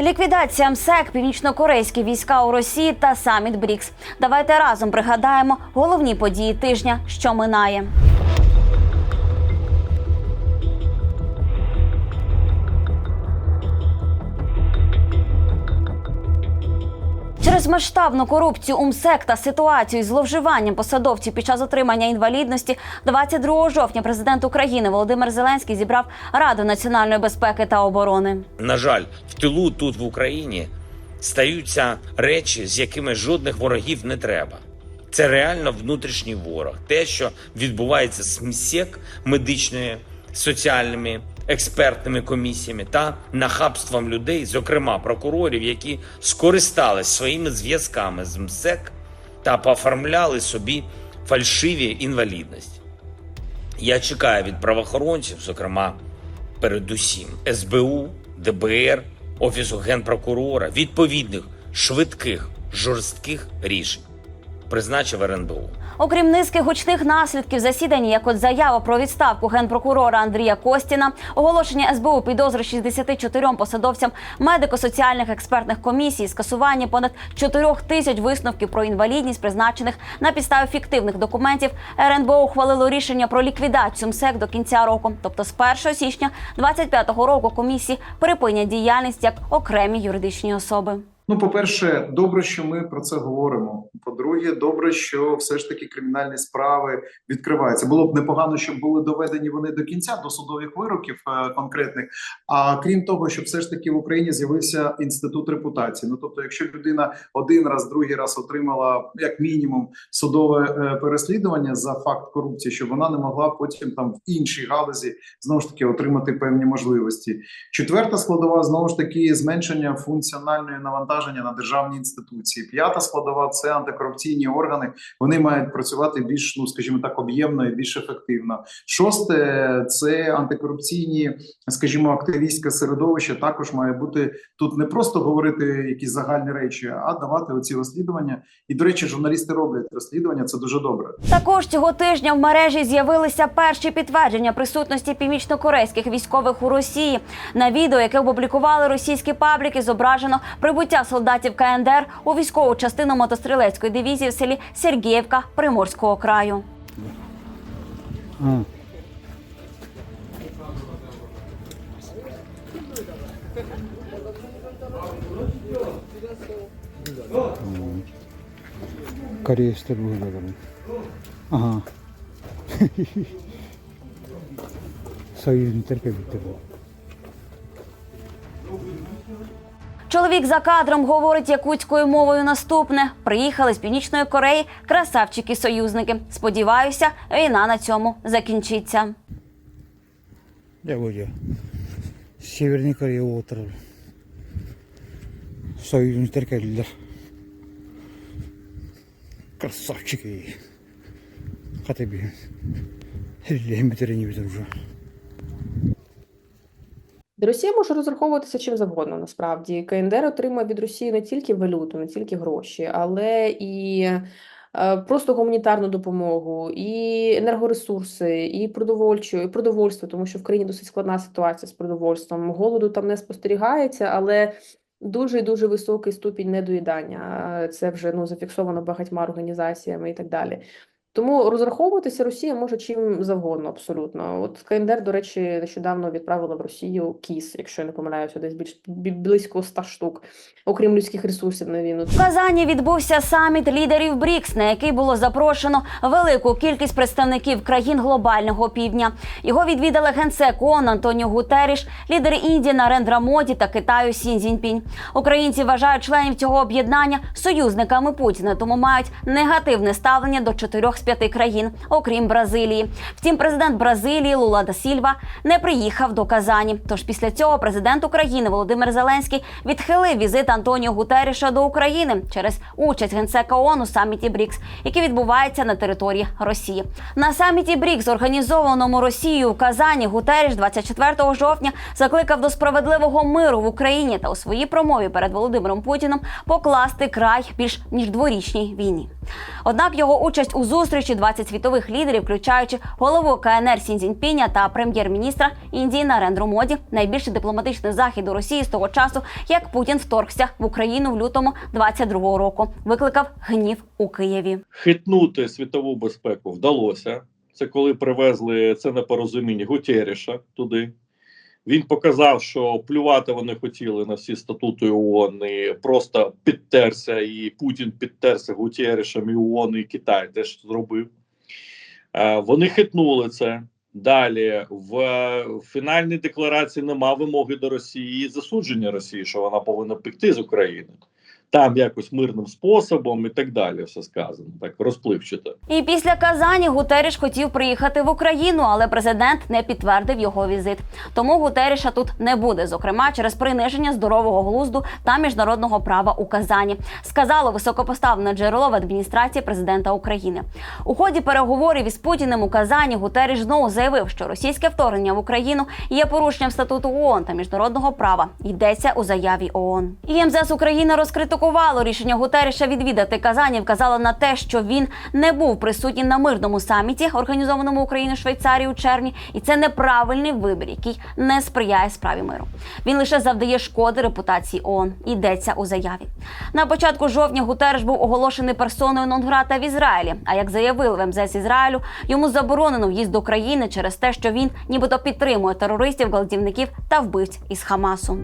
Ліквідація МСЕК, північно-корейські війська у Росії та саміт БРІКС. Давайте разом пригадаємо головні події тижня, що минає. Через масштабну корупцію у МСЕК та ситуацію з зловживанням посадовців під час отримання інвалідності 22 жовтня президент України Володимир Зеленський зібрав Раду національної безпеки та оборони. На жаль, в тилу тут в Україні стаються речі, з якими жодних ворогів не треба. Це реально внутрішній ворог. Те, що відбувається з МСЕК медичною, соціальними, експертними комісіями та нахабством людей, зокрема прокурорів, які скористались своїми зв'язками з МСЕК та пооформляли собі фальшиві інвалідності. Я чекаю від правоохоронців, зокрема, передусім СБУ, ДБР, Офісу генпрокурора, відповідних швидких жорстких рішень. Призначив РНБО. Окрім низки гучних наслідків засідання, як от заява про відставку генпрокурора Андрія Костіна, оголошення СБУ підозри 64 посадовцям медико-соціальних експертних комісій, скасування понад 4 тисяч висновків про інвалідність, призначених на підставі фіктивних документів. РНБО ухвалило рішення про ліквідацію МСЕК до кінця року, тобто з 1 січня 2025 року комісії припинять діяльність як окремі юридичні особи. Ну, по-перше, добре, що ми про це говоримо. По-друге, добре, що все ж таки кримінальні справи відкриваються. Було б непогано, щоб були доведені вони до кінця до судових вироків е, конкретних. А крім того, щоб все ж таки в Україні з'явився інститут репутації. Ну тобто, якщо людина один раз, другий раз отримала як мінімум судове е, переслідування за факт корупції, щоб вона не могла потім там в іншій галузі знову ж таки отримати певні можливості. Четверта складова знову ж таки зменшення функціональної навантаження на державні інституції. П'ята складова це антикорупційні органи. Вони мають працювати більш, ну скажімо так, об'ємно і більш ефективно. Шосте це антикорупційні, скажімо, активістське середовище. Також має бути тут не просто говорити якісь загальні речі, а давати оці розслідування. І до речі, журналісти роблять розслідування. Це дуже добре. Також цього тижня в мережі з'явилися перші підтвердження присутності північнокорейських військових у Росії. На відео, яке опублікували російські пабліки, зображено прибуття солдатів КНДР у військову частину мотострілецької дивізії в селі Сергіївка Приморського краю. 응. 음. Кореец выглядел. Ага. союзник терпеть був. Чоловік за кадром говорить якутською мовою наступне: приїхали з північної Кореї красавчики-союзники. Сподіваюся, війна на цьому закінчиться. Я говорю, Северной Кореи отрыл. Союзник терпеть. Красавчики. Хотя бы. Не вже. Росія може розраховуватися чим завгодно насправді. КНДР отримує від Росії не тільки валюту, не тільки гроші, але і е, просто гуманітарну допомогу, і енергоресурси, і продовольчу, і продовольство, тому що в країні досить складна ситуація з продовольством. Голоду там не спостерігається, але дуже дуже високий ступінь недоїдання. Це вже ну зафіксовано багатьма організаціями і так далі. Тому розраховуватися Росія може чим завгодно, абсолютно. От КНДР, до речі, нещодавно відправила в Росію кіс, якщо я не помиляюся, десь більш бі- близько 100 штук, окрім людських ресурсів на війну. В Казані відбувся саміт лідерів БРІКС, на який було запрошено велику кількість представників країн глобального півдня. Його відвідали генсек ООН Антоніо Гутеріш, лідери Індії Нарендра Моді та Китаю Сін Цзіньпінь. Українці вважають членів цього об'єднання союзниками Путіна, тому мають негативне ставлення до чотирьох п'яти країн, окрім Бразилії. Втім, президент Бразилії Лула да Сільва не приїхав до Казані. Тож після цього президент України Володимир Зеленський відхилив візит Антоніо Гутеріша до України через участь генсека ООН у саміті БРІКС, який відбувається на території Росії. На саміті БРІКС, організованому Росією в Казані, Гутеріш 24 жовтня закликав до справедливого миру в Україні та у своїй промові перед Володимиром Путіним покласти край більш ніж дворічній війні. Однак його участь у зустрічі 20 світових лідерів, включаючи голову КНР Сін Цзіньпіня та прем'єр-міністра Індії Нарендру Моді, найбільший дипломатичний захід у Росії з того часу, як Путін вторгся в Україну в лютому 22-го року, викликав гнів у Києві. хитнути світову безпеку вдалося. Це коли привезли це непорозуміння Гутєріша туди. Він показав, що плювати вони хотіли на всі статути ООН і просто підтерся, і Путін підтерся Гутєрішем, і ООН, і Китай теж зробив. Е, Вони хитнули це. Далі в фінальній декларації нема вимоги до Росії і засудження Росії, що вона повинна пекти з України. Там якось мирним способом і так далі. Все сказано, так розпливчато. І після Казані Гутеріш хотів приїхати в Україну, але президент не підтвердив його візит. Тому Гутеріша тут не буде, зокрема через приниження здорового глузду та міжнародного права у Казані, сказало високопоставлене джерело в адміністрації президента України. У ході переговорів із Путіним у Казані Гутеріш знову заявив, що російське вторгнення в Україну є порушенням статуту ООН та міжнародного права. Йдеться у заяві ООН. І МЗС України розкритикувало рішення Гутеріша відвідати Казані. Вказало на те, що він не був присутній на мирному саміті, організованому Україною Швейцарії у червні, і це неправильний вибір, який не сприяє справі миру. Він лише завдає шкоди репутації ООН. Йдеться у заяві. На початку жовтня Гутереш був оголошений персоною нон-грата в Ізраїлі. А як заявили в МЗС Ізраїлю, йому заборонено в'їзд до країни через те, що він нібито підтримує терористів, гвалтівників та вбивць із Хамасу.